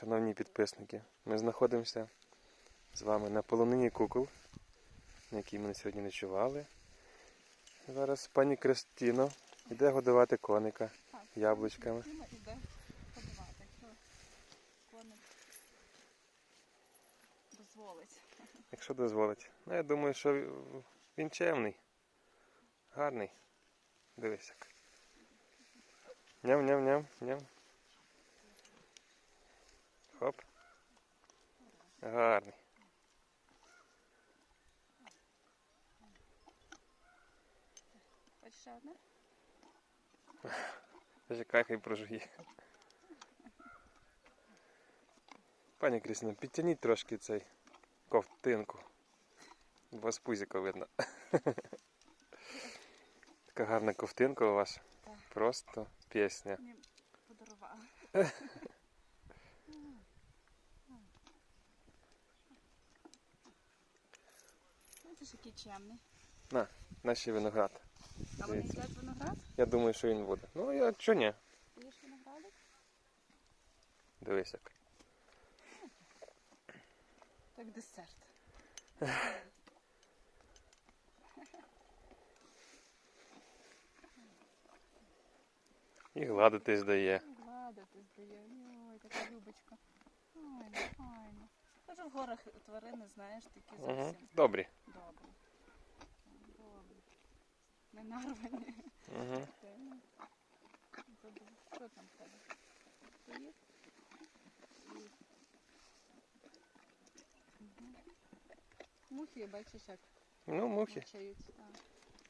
Шановні підписники, ми знаходимося з вами на полонині кукол, на якій ми сьогодні ночували. Зараз пані Кристіно йде годувати коника Так, яблучками. Іде подавати, якщо коник дозволить. Якщо дозволить. Ну, я думаю, що він чемний, гарний. Дивись як. Ням-ням-ням, ням. Хоп. Гарний. Хочеш ще одне? Чекай, хай прожує. Пані Крістіно, підтягніть трошки цей ковтинку. У вас пузіка видно. Така гарна ковтинка у вас. Просто пісня. Мені подарувала. Бачиш, який чемний. На, Наші виноград. А вони Дивіться. їдять виноград? Я думаю, що він буде. Ну, я чого ні? Їш виноградик? Дивись як. Так десерт. І гладитись дає. Гладити здає. Ой, така любочка. Файно, файно. Тоже в горах тварини, знаєш, такі Угу. зовсім добрі. Добрі. нарвані. Угу. Ти, ну, забув. Що там в тебе? Стоїть? Стоїть. Мгм. Мухи, бачиш, як Ну, мухи. мучають. Так.